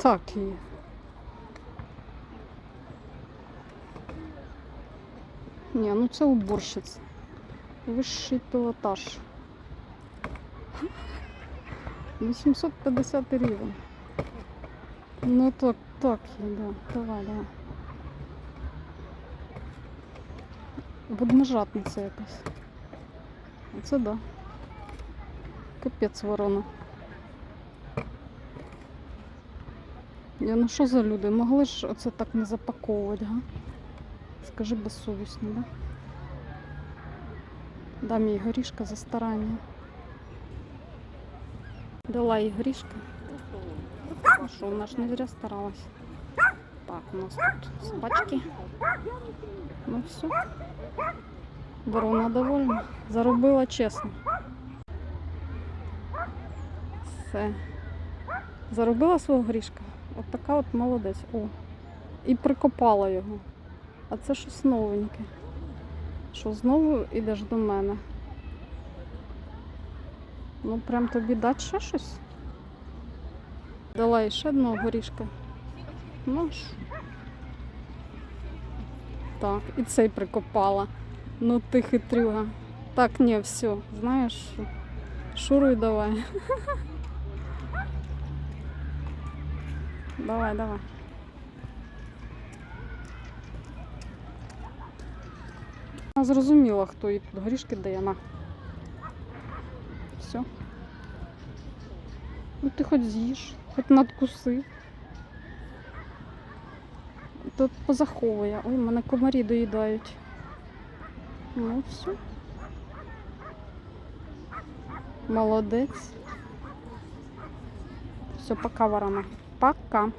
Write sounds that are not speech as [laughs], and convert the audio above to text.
Так і. Ні, ну це уборщиця. Вищий пілотаж. 850 рівень. Ну так, так є, да. Давай, давай. Водножатниця якась. Оце да. Капець ворона. Я ну що за люди? Могли ж оце так не запаковувати, га? Скажи безсовісно, да? Дам їй горішка за старання. Дала їй горішка. А що, вона ж не зря старалась. Так, у нас тут собачки. Ну все. Ворона довольна. Заробила чесно. Все. Заробила свого грішка. От така от молодець. О. І прикопала його. А це щось новеньке. Що знову йдеш до мене? Ну прям тобі дать ще щось? Дала ще одного горішка. Ну ж. Так, і цей прикопала. Ну ти хитрюга. Так, ні, все, знаєш, шуруй давай. [laughs] Давай, давай. Вона зрозуміла, хто їй тут горішки дає на. Все. Ну ти хоч з'їж, хоч надкуси. Тут позаховує. Ой, мене комарі доїдають. Ну все. Молодець. Все, пока, ворона. Пока.